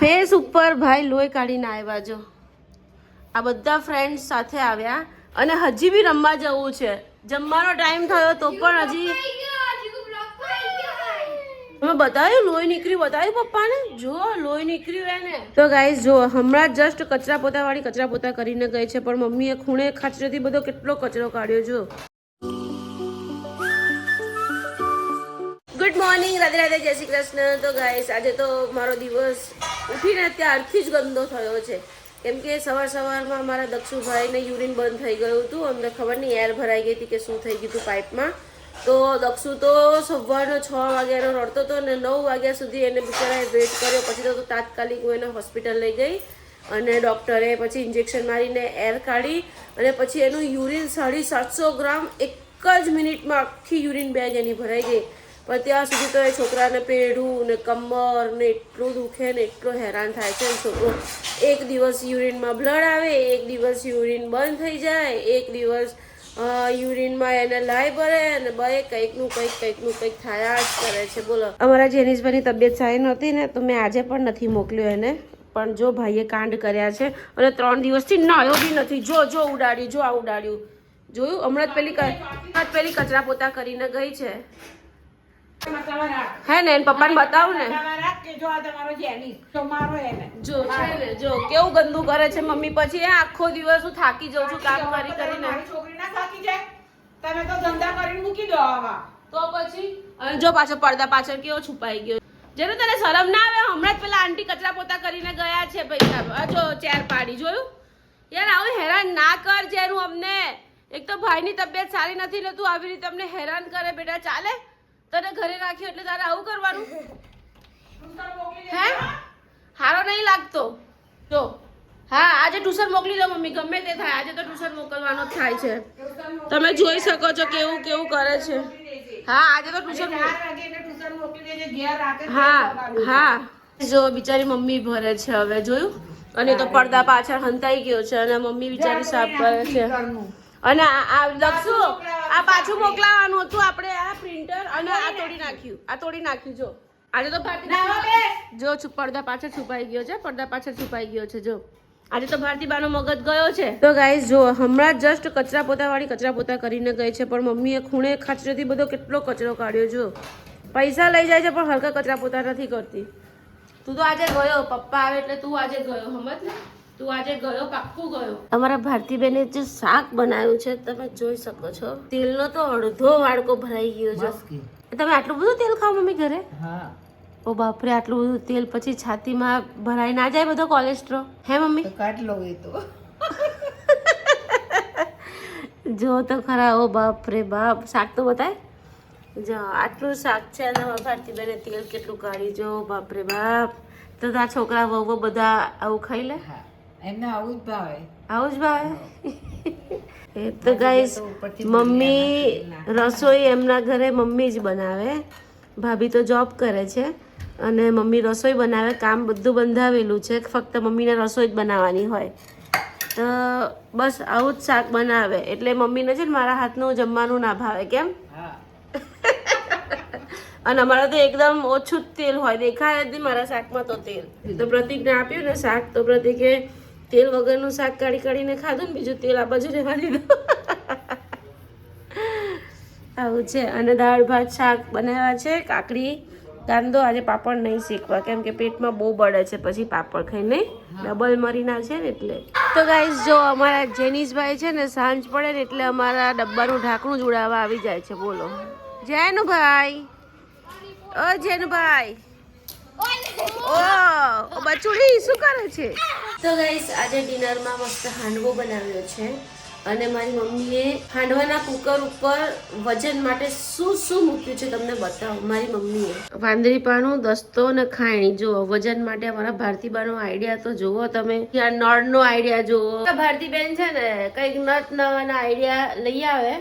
Face ઉપર ભાઈ લોહી કાઢીને આવ્યા જો. આ બધા ફ્રેન્ડ્સ સાથે આવ્યા અને હજી બી રમવા જવું છે. જમવાનો ટાઈમ થયો તો પણ હજી અમે બતાવ્યું લોહી નીકળ્યું બતાવ્યું પપ્પાને? જો લોહી નીકળ્યું એને. તો ગાઈઝ જો હમણાં જસ્ટ કચરા પોતા વાળી કચરા પોતા કરીને ગઈ છે પણ મમ્મીએ ખૂણે ખાચરેથી બધો કેટલો કચરો કાઢ્યો જો. ગુડ મોર્નિંગ રાધે રાધે જય શ્રી કૃષ્ણ. તો ગાઈસ આજે તો મારો દિવસ ઉઠીને ત્યારથી જ ગંદો થયો છે. કેમ કે સવાર સવારમાં મારા દક્ષુભાઈને યુરિન બંધ થઈ ગયું હતું. અમને ખબર નહીં, એર ભરાઈ ગઈ હતી કે શું થઈ ગયું હતું પાઇપમાં. તો દક્ષુ તો સવારનો છ વાગ્યાનો રડતો હતો અને નવ વાગ્યા સુધી એને બિચારાએ વેટ કર્યો. પછી તો તાત્કાલિક હું એને હોસ્પિટલ લઈ ગઈ અને ડૉક્ટરે પછી ઇન્જેક્શન મારીને એર કાઢી અને પછી એનું યુરિન સાડી સાતસો ગ્રામ એક જ મિનિટમાં આખી યુરિન બેગ એની ભરાઈ ગઈ. પણ ત્યાં સુધી તો એ છોકરાને પેઢું ને કમર ને એટલું દુખે ને એટલો હેરાન થાય છે. છોકરો એક દિવસ યુરિનમાં બ્લડ આવે, એક દિવસ યુરિન બંધ થઈ જાય, એક દિવસ યુરિનમાં એને લાઈ ભરે અને બે કંઈકનું કંઈક કંઈકનું કંઈક થયા જ કરે છે. બોલો. અમારા જેનિસભાઈની તબિયત સારી નહોતી ને તો મેં આજે પણ નથી મોકલ્યો એને. પણ જો ભાઈએ કાંડ કર્યા છે અને ત્રણ દિવસથી નાયો બી નથી. જો જો ઉડાડ્યું, જો આ ઉડાડ્યું. જોયું? હમણાં જ પેલી પેલી કચરા પોતા કરીને ગઈ છે. હે ને એને પપ્પાને બતાવું ને. જો છે ને જો કેવું ગંદુ કરે છે મમ્મી પછી આખો દિવસ હું થાકી જઉં છું કામ કરી કરીને. તમે તો ધંધા કરીને મૂકી દો આવા. તો પછી અને જો પાછો પડદા પાછળ કેવો છુપાઈ ગયો. જેને તને શરમ ના આવે હમણાં જ પેલા આંટી કચરા પોતા કરીને ગયા છે પૈસા જો ચેર પાડી જોયું? યાર આવું હેરાન ના કર જેનું અમને. એક તો ભાઈની તબિયત સારી નથી ને તું આવી રીતે અમને હેરાન કરે બેટા ચાલે? તને ઘરે રાખ્યો એટલે તારે આવું કરવાનું? હે? હારો નહીં લાગતો. જો. હા આજે ટ્યુશન મોકલી દો મમ્મી ગમે તે થાય. આજે તો ટ્યુશન મોકલવાનો જ થાય છે. તમે જોઈ શકો છો કેવું કેવું કરે છે. હા આજે તો ટ્યુશન હા હા. જો બિચારી મમ્મી ભરે છે હવે જોયું? અને તો પડદા પાછળ હંતાઈ ગયો છે અને મમ્મી બિચારી સાફ કરે છે. અને આ લખશું. આ પાછું મોકલાવાનું હતું. આપણે આ પ્રિન્ટર અને આ તોડી નાખ્યું. આ તોડી નાખ્યું જો. આજે તો ભારતી જો પડદા પાછળ છુપાઈ ગયો છે પડદા પાછળ છુપાઈ ગયો છે જો. આજે તો ભારતીબાનો મગજ ગયો છે. તો ગાઈઝ જો હમણાં જસ્ટ કચરા પોતા વાળી કચરા પોતા કરીને ગઈ છે પણ મમ્મીએ ખૂણે ખાચરેથી બધો કેટલો કચરો કાઢ્યો જો. પૈસા લઈ જાય છે પણ હલકા કચરા પોતા નથી કરતી. તું તો આજે ગયો પપ્પા આવે એટલે તું આજે ગયો સમજ ને? તું આજે ગયો પાક્કું ગયો. અમારા ભારતીબેને જે શાક બનાવ્યું છે તમે જોઈ શકો છો. તેલનો તો અડધો વાડકો ભરાઈ ગયો છે. તમે આટલું બધું તેલ ખાવ મમ્મી ઘરે? હા. ઓ બાપરે આટલું બધું તેલ પછી છાતીમાં ભરાઈ ના જાય બધો કોલેસ્ટ્રોલ હે મમ્મી? તો કાઢ લો એ તો. જો તો ખરા ઓ બાપ રે બાપ. શાક તો બતાય? જો આટલું શાક છે અને ભારતીબેને તેલ કેટલું કાઢી જો બાપ રે બાપ. તો આ છોકરા વહુ બધા આવું ખાઈ લે? હા. એમને આવું જ ભાવે. આવું જ ભાવે? એ તો ગાઈસ મમ્મી રસોઈ એમના ઘરે મમ્મી જ બનાવે. ભાભી તો જોબ કરે છે. અને મમ્મી રસોઈ બનાવે કામ બધું બંધાવેલું છે. ફક્ત મમ્મીને રસોઈ જ બનાવવાની હોય. તો બસ આવું જ શાક બનાવે. એટલે મમ્મીને છે ને મારા હાથનું જમવાનું ના ભાવે કેમ? અને અમારે તો એકદમ ઓછું જ તેલ હોય. દેખાય જ નહીં મારા શાકમાં તો તેલ. તો પ્રતિકને આપ્યું ને શાક તો પ્રતિકે તેલ વગરનું શાક કાઢી કાઢીને ખાધું ને બીજું તેલ આ બાજુ રહેવા દીધું. આવું છે. અને દાળ, ભાત, શાક બનાવ્યા છે. કાકડી, કાંદો આજે પાપડ નહીં શીખવા. કેમ કે પેટમાં બહુ બળે છે, પછી પાપડ ખાઈને ડબલ મરીના છે ને એટલે. તો ગાઈઝ જો અમારા જેનીશભાઈ છે ને સાંજ પડે ને એટલે અમારા ડબ્બાનું ઢાંકણું જોડાવા આવી જાય છે. બોલો. જેનુભાઈ. ઓ જેનુભાઈ. ઓ બચુડી શું કરે છે? તો ગાઈસ આજે ડિનરમાં મસ્ત હાંડવો બનાવ્યો છે. અને મારી મમ્મીએ હાંડવાના કુકર ઉપર વજન માટે શું શું મૂક્યું છે તમને બતાવો મારી મમ્મીએ. વાંદરી પાનું દસ્તો અને ખાયણી. જુઓ વજન માટે અમારા ભારતીબાનો આઈડિયા તો જુઓ તમે. આ નળનો આઈડિયા જુઓ. ભારતીબેન છે ને કંઈક નત નવાના આઈડિયા લઈ આવે.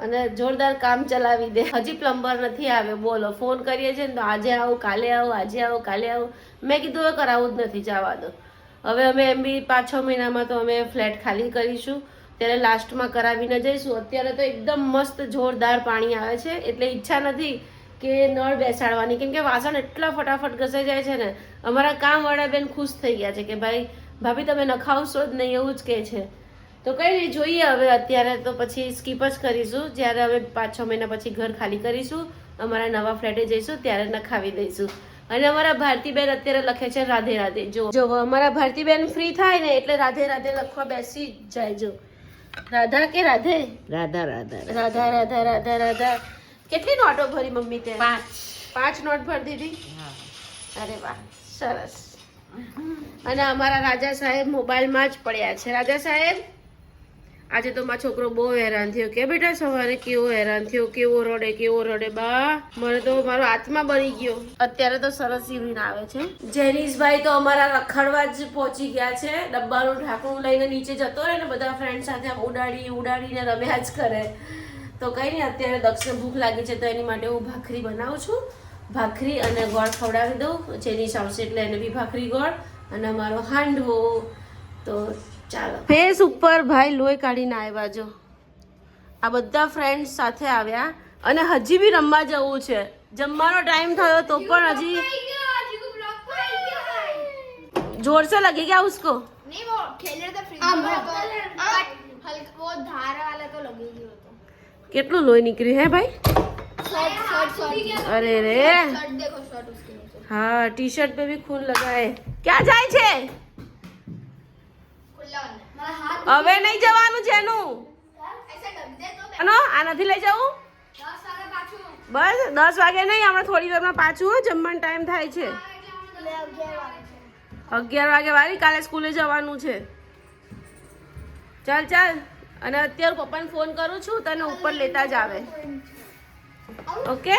અને જોરદાર કામ ચલાવી દે. હજી પ્લમ્બર નથી આવ્યો. બોલો, ફોન કરીએ છીએ ને તો આજે આવું, કાલે આવું, આજે આવું, કાલે આવું. મેં કીધું હવે કરાવવું જ નથી જવા દો. હવે અમે એમ બી પાંચ છ મહિનામાં તો અમે ફ્લેટ ખાલી કરીશું. ત્યારે લાસ્ટમાં કરાવીને જઈશું. અત્યારે તો એકદમ મસ્ત જોરદાર પાણી આવે છે. એટલે ઈચ્છા નથી કે નળ બેસાડવાની. કેમ કે વાસણ એટલા ફટાફટ ઘસાઈ જાય છે ને, અમારા કામવાળા બેન ખુશ થઈ ગયા છે કે ભાઈ, ભાભી, તમે નખાવશો જ નહીં એવું જ કહે છે. તો કઈ નહીં જોઈએ હવે અત્યારે તો પછી સ્કીપ જ કરીશું. જ્યારે હવે પાંચ છ મહિના પછી ઘર ખાલી કરીશું અમારા નવા ફ્લેટે જઈશું ત્યારે નખાવી દઈશું. અને અમારા ભારતીબેન અત્યારે લખે છે રાધે રાધે. જો જો અમારા ભારતીબેન ફ્રી થાય ને એટલે રાધે રાધે લખવા બેસી જ જાય જો. રાધા કે રાધે? રાધા રાધા રાધા. રાધા રાધા રાધા કેટલી નોટો ભરી મમ્મી તે? પાંચ. પાંચ નોટ ભરી દીધી? અરે વાહ સરસ. અને અમારા રાજા સાહેબ મોબાઈલમાં જ પડ્યા છે. રાજા સાહેબ? આજે તો મારો છોકરો બહુ હેરાન થયો કે બેટા સવારે કેવો હેરાન થયો, કેવો રડે કેવો રડે, બા. મને તો મારો આત્મા બની ગયો. અત્યારે તો સરસ ઇવિન આવે છે. જેનીશભાઈ તો અમારા રખડવા જ પહોંચી ગયા છે. ડબ્બાનું ઢાંકણું લઈને નીચે જતો રહે ને બધા ફ્રેન્ડ સાથે ઉડાડી, ઉડાડીને રમ્યા જ કરે. તો કઈ નહીં, અત્યારે દક્ષિણ ભૂખ લાગી છે તો એની માટે હું ભાખરી બનાવું છું. ભાખરી અને ગોળ ખવડાવી દઉં. જેનીશ આવશે એટલે એને બી ભાખરી ગોળ અને અમારો હાંડવો. તો ચાલો ફેસ ઉપર ભાઈ લોહી કાઢીને આવ્યા જો આ બધા ફ્રેન્ડ્સ સાથે આવ્યા અને હજી બી રમવા જવું છે જમવાનો ટાઈમ થયો તો પણ હજી जोर से लगेगा उसको नहीं वो खेल रहे थे फ्रिज में तो कट हल्का वो धार वाला तो लगेगी वो तो કેટલું લોહી નીકળ્યું હે ભાઈ शर्ट शर्ट शर्ट અરે રે शर्ट देखो शर्ट उसके नीचे હા ટી શર્ટ पे भी खून लगा है ક્યાં જાય છે खुला वाला मेरा हाथ હવે નહીં જવાનું છે એનું આ નથી લઈ જવું બસ દસ વાગે નહીં હમણાં થોડી વારમાં પાછું જમવાનું ટાઈમ થાય છે. અગિયાર વાગે વાળી કાલે સ્કૂલે જવાનું છે. ચાલ ચાલ. અને અત્યારે પપ્પાને ફોન કરું છું તને ઉપર લેતા જ આવે. ઓકે?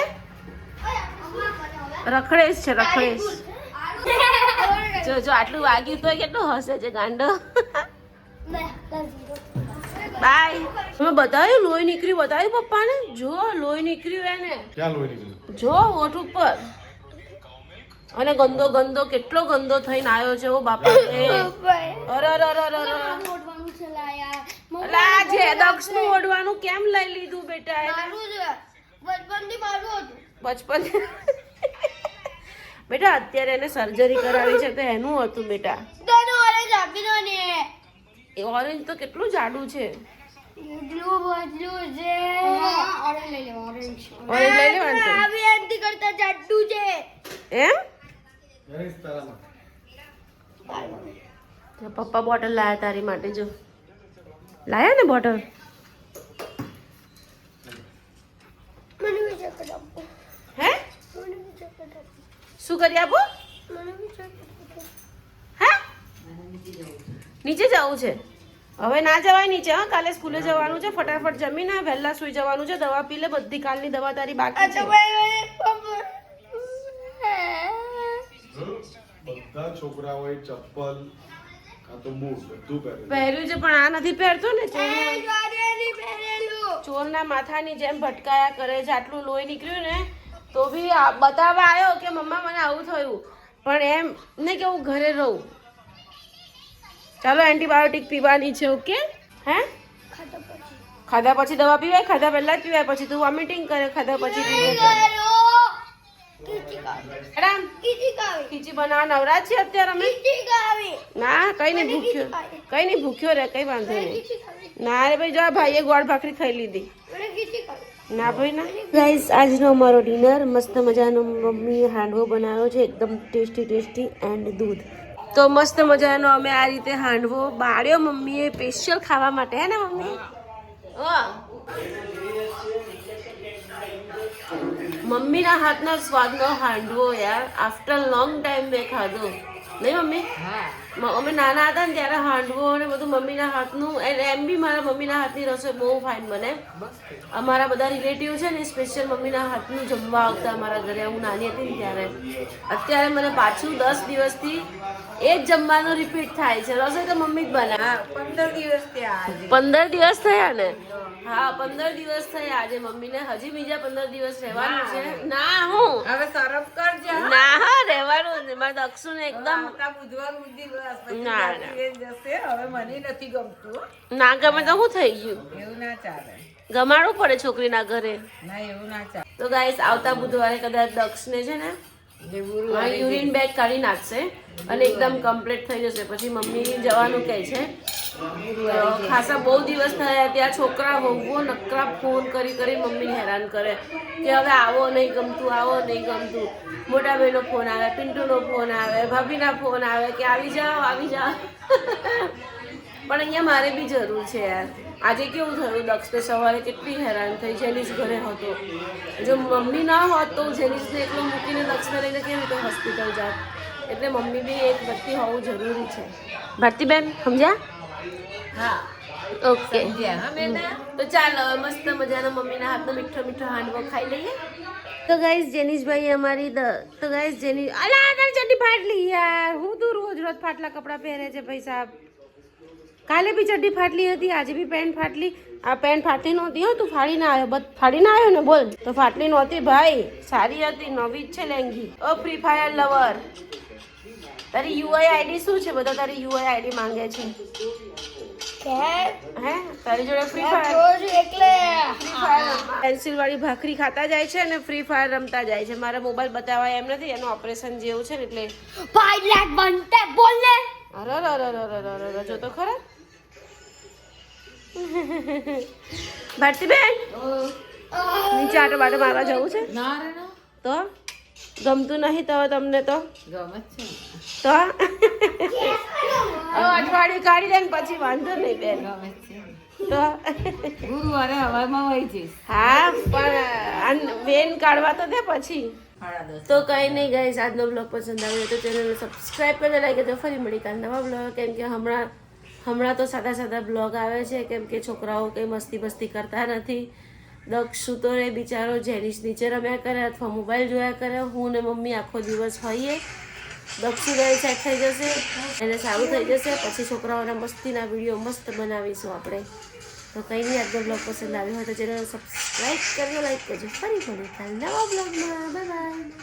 રખડેશ છે રખડેશ. જો જો આટલું વાગ્યું તો કેટલું હશે છે ગાંડો? બાય. મેં બતાવ્યું લોહી નીકળ્યું બતાવ્યું પપ્પાને? જો લોહી નીકળ્યું એને. ક્યાં લોહી નીકળ્યું? જો ઓઠ ઉપર. અને ગંદો ગંદો કેટલો ગંદો થઈને આવ્યો છે ઓ બાપા. અરે અરે છે ઓઢવાનું કેમ લઈ લીધું બેટા એને? બચપનથી મારું બચપન બેટા અત્યારે એને સર્જરી કરાવી છે તો એનું હતું બેટા. ઓરેન્જ આપી દો ને. એ ઓરેન્જ તો કેટલું જાડું છે? પપ્પા બોટલ લાયા તારી માટે જો. લાયા ને બોટલ? હે? શું કરી આપો મને બી ચોકલેટ આપો હે નીચે જવું છે. હવે ના જવાય નીચે હા કાલે સ્કૂલે જવાનું છે ફટાફટ જમીને વહેલા સુઈ જવાનું છે દવા પી લે બધી કાલની દવા તારી બાકી છે. બધા છોકરાઓએ ચપ્પલ કાં તો બૂટ બધું પહેરેલું. પહેર્યું છે પણ આ નથી પહેરતો ને ચોર? ચોરના માથાની જેમ ભટકાયા કરે છે આટલું લોહી નીકળ્યું ને તો બી આ બતાવવા આવ્યો કે મમ્મા મને આવું થયું. પણ એમ નહીં કે હું ઘરે રહું. ચાલો એન્ટીબાયોટિક પીવાની છે ઓકે? હે? ખાધા પછી દવા પીવાય? ખાધા પહેલા જ પીવાય પછી તું વોમિટિંગ કરે ખાધા પછી મેડમ? ખીચી બનાવવા નવરા છે અત્યારે અમે? ના કઈ નહીં ભૂખ્યો. કઈ નહીં ભૂખ્યો રે કઈ વાંધો નહીં. ના રે ભાઈ જો ભાઈએ ગોળ ભાખરી ખાઈ લીધી. ના ભાઈ ના. ગાઈસ આજનો અમારો ડિનર. મસ્ત મજાનો મમ્મીએ હાંડવો બનાવ્યો છે એકદમ ટેસ્ટી ટેસ્ટી એન્ડ દૂધ. તો મસ્ત મજાનો અમે આ રીતે હાંડવો બાળ્યો મમ્મીએ સ્પેશિયલ ખાવા માટે હે ને મમ્મી? મમ્મીના હાથના સ્વાદનો હાંડવો યાર. આફ્ટર લોંગ ટાઈમ મેં ખાધો. નહીં મમ્મી? મ- અમે નાના હતા ને ત્યારે હાંડવો ને બધું મમ્મીના હાથનું એ- એમ બી મારા મમ્મીના હાથની રસોઈ બહુ ફાઇન બને. અમારા બધા રિલેટિવ છે ને સ્પેશિયલ મમ્મીના હાથનું જમવા આવતા અમારા ઘરે. હું નાની હતી ને ત્યારે. અત્યારે મને પાછું દસ દિવસથી એ જ જમવાનું રિપીટ થાય છે. રસોઈ તો મમ્મી જ બનાવે. પંદર દિવસ પંદર દિવસ થયા ને? હા પંદર દિવસ થયા આજે મમ્મીને. હજી બીજા પંદર દિવસ રહેવાનું છે. ના. હું? હવે સરફ કરજે ના હા રહેવાનું છે મારા દક્ષુ ને એકદમ બુધવાર પછી ના, ના. ગમે તો શું થઈ ગયું. એવું ના ચાલે. ગમાડવું પડે છોકરીના ઘરે. ના એવું ના ચાલે. તો ગાઈસ આવતા બુધવારે કદાચ દક્ષને છે ને યુરિન બેગ કાઢી નાખશે. અને એકદમ કમ્પ્લીટ થઈ જશે. પછી મમ્મી જવાનું કહે છે. ખાસા બહુ દિવસ થયા ત્યાં છોકરા વહુઓ નકરા ફોન કરી કરી મમ્મીને હેરાન કરે કે હવે આવો નહીં ગમતું, આવો નહીં ગમતું. મોટા ભાઈનો ફોન આવે, પિન્ટુનો ફોન આવે, ભાભીના ફોન આવે કે આવી જાઓ આવી જાઓ. પણ અહીંયા મારે બી જરૂર છે યાર. આજે કેવું થયું? દક્ષને સવારે કેટલી હેરાન થઈ જેનિસ ઘરે હતો. જો મમ્મી ના હોત તો જેનિસને એકલો મૂકીને દક્ષને લઈને કેવી રીતે હોસ્પિટલ જાત? એટલે મમ્મી બી એક વ્યક્તિ હોવું જરૂરી છે. ભારતીબેન સમજ્યા? હા. ઓકે. તો ચાલો મસ્ત મજાના મમ્મીના હાથનો મીઠો મીઠો હાંડવો ખાઈ લઈએ. તો ગાઈસ જેનીશભાઈ અમારી તો ગાઈસ જેની અલા તારી ચડ્ડી ફાટલી યાર. હું તું રોજ રોજ ફાટલા કપડાં પહેરે છે ભાઈ સાહેબ. કાલે બી ચડ્ડી ફાટલી હતી આજે બી પેન્ટ ફાટલી. આ પેન્ટ ફાટી નહોતી હો તું ફાડીને આવ્યો. બધ ફાડીને આવ્યો ને બોલ. તો ફાટલી નહોતી ભાઈ. સારી હતી નવી જ છે લેંગી. ઓ ફ્રી ફાયર લવર તારી યુઆઈ આઈડી શું છે? બધા તારી યુઆઈ આઈડી માંગે છે. હે? તારી જોડે ફ્રી ફાયર એટલે. પેન્સિલ વાળી ભાખરી ખાતા જાય છે અને ફ્રી ફાયર રમતા જાય છે. મારા મોબાઈલ બતાવવા એમ નથી એનું ઓપરેશન જેવું છે ને એટલે. પાયલટ બનતે બોલને અરે અરે અરે અરે અરે અરે જો તો ખરા. ભારતીબેન નીચે આટો બાટો મારવા જવું છે? ના રે તો? ગમતું નહીં તો તમને તો? ગમે છે તો? અઠવાડિયું કાઢી દે ને પછી વાંધો નહીં બેન. ગમે છે તો? ગુરુવારે હવામાં વહી જઈશ હા પણ બેન કાઢવા તો દે પછી. તો કંઈ નહીં ગઈ આજનો બ્લોગ પસંદ આવ્યો તો ચેનલને સબસ્ક્રાઈબ કરીને લાગે તો ફરી મળી કાલ નવા બ્લોગ કેમ કે હમણાં હમણાં તો સાદા સાદા બ્લોગ આવે છે. કેમ કે છોકરાઓ કંઈ મસ્તી મસ્તી કરતા નથી. દક્ષ સૂતો રહે બિચારો જેનિસ નીચે રમ્યા કરે અથવા મોબાઈલ જોયા કરે. હું ને મમ્મી આખો દિવસ હોઈએ. દક્ષુ રહે સેટ થઈ જશે. એને સારું થઈ જશે. પછી છોકરાઓના મસ્તીના વીડિયો મસ્ત બનાવીશું આપણે. તો કંઈ નહીં, આજનો બ્લોગ પસંદ આવ્યો હોય તો ચેનલ સબસ્ક્રાઈબ કરજો લાઈક કરજો. ફરી મળીએ કાલ નવા બ્લોગમાં બાય બાય